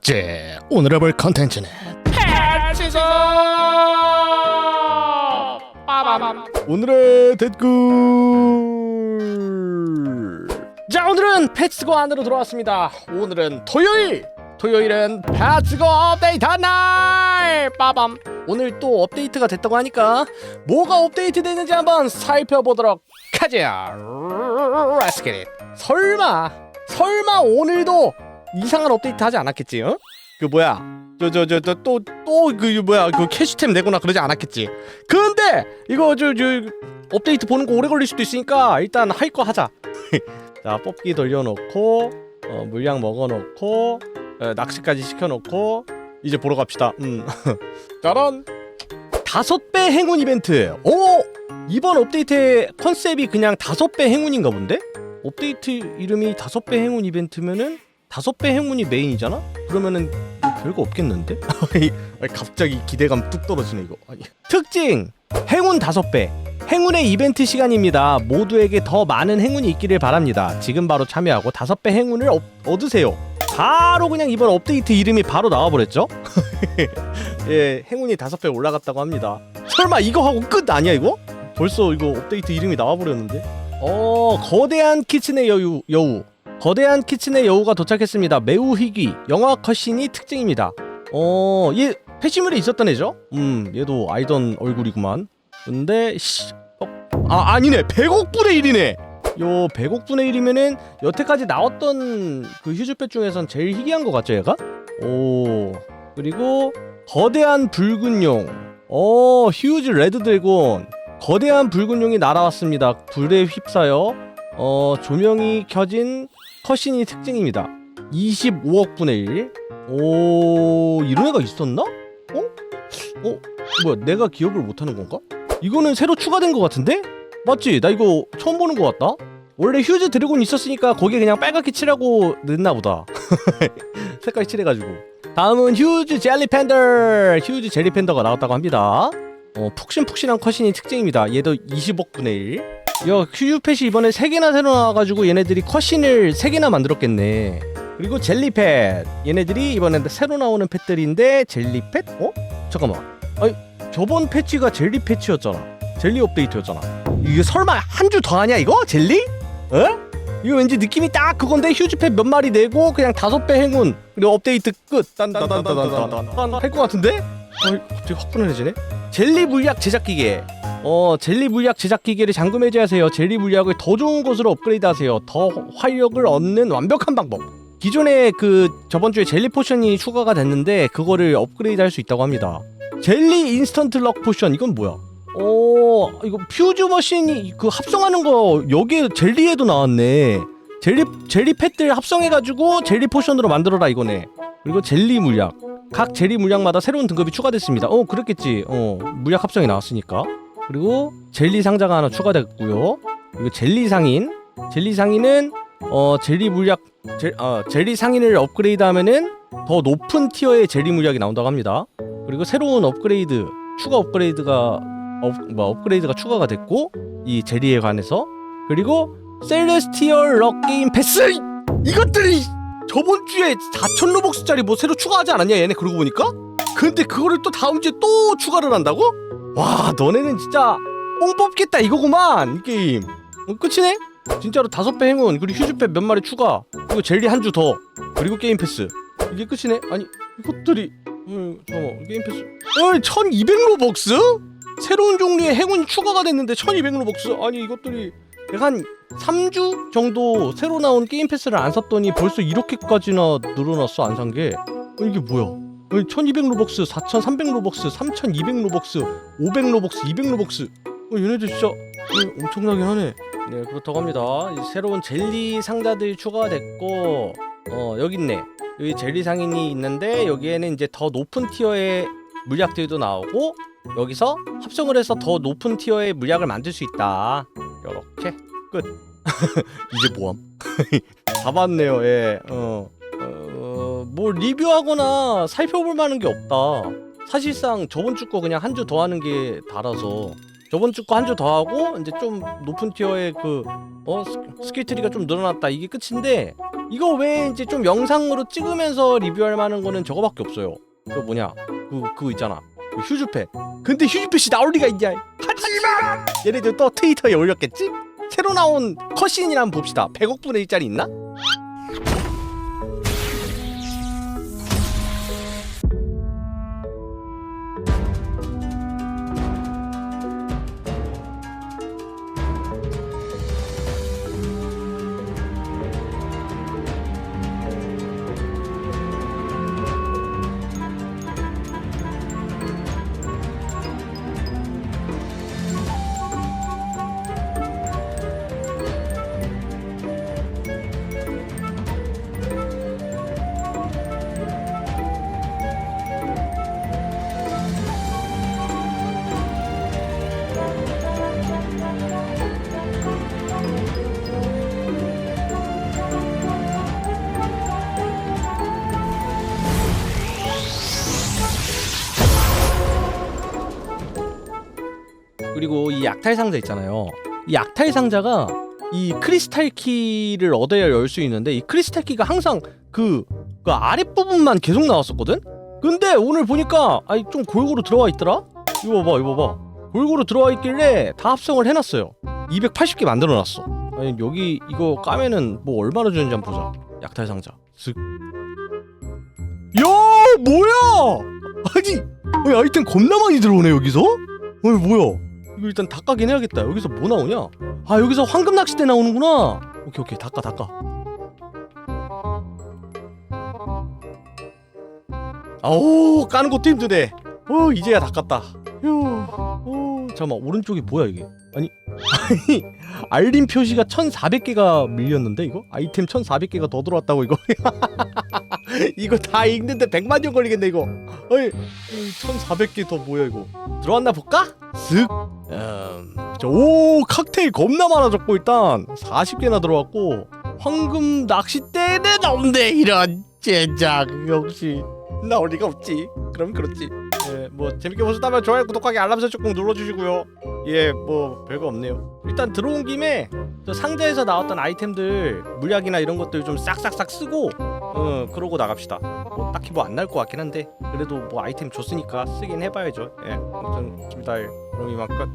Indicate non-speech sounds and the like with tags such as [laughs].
제 오늘 해볼 컨텐츠는 패치소 빠밤. 오늘의 댓글! 자 오늘은 패치고 안으로 돌아왔습니다. 오늘은 토요일! 토요일은 패치고 업데이트 날! 빠밤. 오늘 또 업데이트가 됐다고 하니까 뭐가 업데이트 됐는지 한번 살펴보도록 하자. Let's get it. 설마 설마 오늘도 이상한 업데이트 하지 않았겠지 어? 그 뭐야? 저저저 저 또 또 그 뭐야? 그 캐시템 내거나 그러지 않았겠지. 근데 이거 저저 업데이트 보는 거 오래 걸릴 수도 있으니까 일단 할 거 하자. [laughs] 자 뽑기 돌려놓고 어, 물량 먹어놓고 어, 낚시까지 시켜놓고 이제 보러 갑시다. 음. [laughs] 짜란! 다섯 배 행운 이벤트. 오! 이번 업데이트의 컨셉이 그냥 다섯 배 행운인가 본데? 업데이트 이름이 다섯 배 행운 이벤트면은 다섯 배 행운이 메인이잖아 그러면은 뭐 별거 없겠는데 [laughs] 아니, 갑자기 기대감 뚝 떨어지네 이거 아니. 특징 행운 다섯 배 행운의 이벤트 시간입니다. 모두에게 더 많은 행운이 있기를 바랍니다. 지금 바로 참여하고 다섯 배 행운을 얻, 얻으세요. 바로 그냥 이번 업데이트 이름이 바로 나와버렸죠? [laughs] 예, 행운이 다섯 배 올라갔다고 합니다. 설마 이거 하고 끝 아니야 이거? 벌써 이거 업데이트 이름이 나와버렸는데? 어, 거대한 키친의 여우, 여우. 거대한 키친의 여우가 도착했습니다. 매우 희귀, 영화 컷신이 특징입니다. 어, 얘 패시물에 있었던 애죠? 음, 얘도 알던 얼굴이구만. 근데 씨, 어, 아 아니네 100억분의 1이네 요 100억분의 1이면은 여태까지 나왔던 그 휴즈펫 중에선 제일 희귀한 것 같죠 얘가? 오 그리고 거대한 붉은 용 어 휴즈 레드 드래곤 거대한 붉은 용이 날아왔습니다 불에 휩싸여 어 조명이 켜진 컷신이 특징입니다 25억분의 1 오 이런 애가 있었나? 어? 어? 뭐야 내가 기억을 못하는 건가? 이거는 새로 추가된 것 같은데? 맞지? 나 이거 처음 보는 것 같다? 원래 휴즈 드래곤 있었으니까 거기에 그냥 빨갛게 칠하고 넣나 보다 [laughs] 색깔 칠해가지고 다음은 휴즈 젤리 팬더 휴즈 젤리 팬더가 나왔다고 합니다 어, 푹신푹신한 컷신이 특징입니다 얘도 20억분의 1 야, 휴즈펫이 이번에 3개나 새로 나와가지고 얘네들이 컷신을 3개나 만들었겠네 그리고 젤리펫 얘네들이 이번에 새로 나오는 펫들인데 젤리펫? 어? 잠깐만 아니 저번 패치가 젤리 패치였잖아. 젤리 업데이트였잖아. 이게 설마 한 주 더 하냐 이거? 젤리? 어? 이거 왠지 느낌이 딱 그건데 휴즈펫 몇 마리 내고 그냥 다섯 배 행운 그리고 업데이트 끝. 딴딴딴딴딴딴 할 것 같은데? 어, 갑자기 확 불안해지네. 젤리 물약 제작 기계. 어 젤리 물약 제작 기계를 잠금 해제하세요. 젤리 물약을 더 좋은 곳으로 업그레이드하세요. 더 활력을 얻는 완벽한 방법. 기존에 그 저번 주에 젤리 포션이 추가가 됐는데 그거를 업그레이드 할 수 있다고 합니다. 젤리 인스턴트 럭 포션 이건 뭐야? 어 이거 퓨즈 머신이 그 합성하는 거 여기 젤리에도 나왔네. 젤리 젤리 팻들 합성해가지고 젤리 포션으로 만들어라 이거네. 그리고 젤리 물약 각 젤리 물약마다 새로운 등급이 추가됐습니다. 어 그랬겠지. 어 물약 합성이 나왔으니까. 그리고 젤리 상자가 하나 추가됐고요. 그리고 젤리 상인 젤리 상인은 어 젤리 물약 젤, 어, 젤리 상인을 업그레이드 하면은 더 높은 티어의 젤리 물약이 나온다고 합니다. 그리고 새로운 업그레이드 추가 업그레이드가 업, 뭐 업그레이드가 추가가 됐고 이 제리에 관해서 그리고 셀레스티얼 럭 게임 패스 이것들이 저번 주에 4천 로벅스짜리 뭐 새로 추가하지 않았냐 얘네 그러고 보니까 근데 그거를 또 다음 주에 또 추가를 한다고? 와 너네는 진짜 뽕 뽑겠다 이거구만 이 게임 어, 끝이네? 진짜로 다섯 배 행운 그리고 휴즈패 몇 마리 추가 그리고 젤리 한 주 더 그리고 게임 패스 이게 끝이네? 아니 이것들이 음, 잠깐만 게임 패스 어 1200 로벅스? 새로운 종류의 행운이 추가가 됐는데 1200 로벅스? 아니 이것들이 내가 한 3주 정도 새로 나온 게임 패스를 안 샀더니 벌써 이렇게까지나 늘어났어 안 산게 어, 이게 뭐야 아니 1200 로벅스 4300 로벅스 3200 로벅스 500 로벅스 200 로벅스 어, 얘네들 진짜 어, 엄청나긴 하네 네 그렇다고 합니다 이 새로운 젤리 상자들이 추가가 됐고 어 여기 있네 여기 젤리 상인이 있는데 여기에는 이제 더 높은 티어의 물약들도 나오고 여기서 합성을 해서 더 높은 티어의 물약을 만들 수 있다. 이렇게 끝. [laughs] 이제 뭐함? [laughs] 다 봤네요. 예. 어. 어, 뭐 리뷰하거나 살펴볼 만한 게 없다. 사실상 저번 주 거 그냥 한 주 더 하는 게 달아서 저번 주 거 한 주 더 하고 이제 좀 높은 티어의 그 어 스킬 트리가 좀 늘어났다 이게 끝인데 이거 외에 이제 좀 영상으로 찍으면서 리뷰할 만한 거는 저거밖에 없어요. 그 뭐냐 그 그거 있잖아 그 휴즈패. 근데 휴즈패이 나올 리가 있냐? 하지마. 얘네들 또 트위터에 올렸겠지? 새로 나온 컷신이나 한번 봅시다. 100억 분의 1짜리 있나? 그리고 이 약탈 상자 있잖아요. 이 약탈 상자가 이 크리스탈 키를 얻어야 열 수 있는데 이 크리스탈 키가 항상 그, 그 아랫 부분만 계속 나왔었거든. 근데 오늘 보니까 아니 좀 골고루 들어와 있더라. 이거 봐봐, 이거 봐. 골고루 들어와 있길래 다 합성을 해놨어요. 280개 만들어놨어. 아니 여기 이거 까면은 뭐 얼마나 주는지 한번 보자. 약탈 상자. 슥. 야 뭐야? 아니, 아니 아이템 겁나 많이 들어오네 여기서. 어이 뭐야? 이거 일단 닦아긴 해야겠다. 여기서 뭐 나오냐? 아 여기서 황금 낚싯대 나오는구나. 오케이 오케이 닦아 닦아. 아오 까는 것도 힘드네. 어 이제야 닦았다. 휴. 오 잠깐만 오른쪽이 뭐야 이게? 아니 아니 알림 표시가 1,400개가 밀렸는데 이거 아이템 1,400개가 더 들어왔다고 이거. [laughs] [laughs] 이거 다 읽는데 100만 년 걸리겠네 이거. 어이 1,400개 더 뭐야 이거? 들어왔나 볼까? 쓱. 음, 저, 오 칵테일 겁나 많아졌고 일단 40개나 들어왔고 황금 낚싯대는 없네 이런 젠장 역시 나올 리가 없지 그럼 그렇지 예, 뭐 재밌게 보셨다면 좋아요 구독하기 알람 설정 꼭 눌러주시고요 예뭐 별거 없네요 일단 들어온 김에 저 상자에서 나왔던 아이템들 물약이나 이런 것들 좀 싹싹싹 쓰고 어 그러고 나갑시다. 뭐 딱히 뭐 안 날 것 같긴 한데 그래도 뭐 아이템 줬으니까 쓰긴 해봐야죠. 예 아무튼 김달 그럼 이만 끝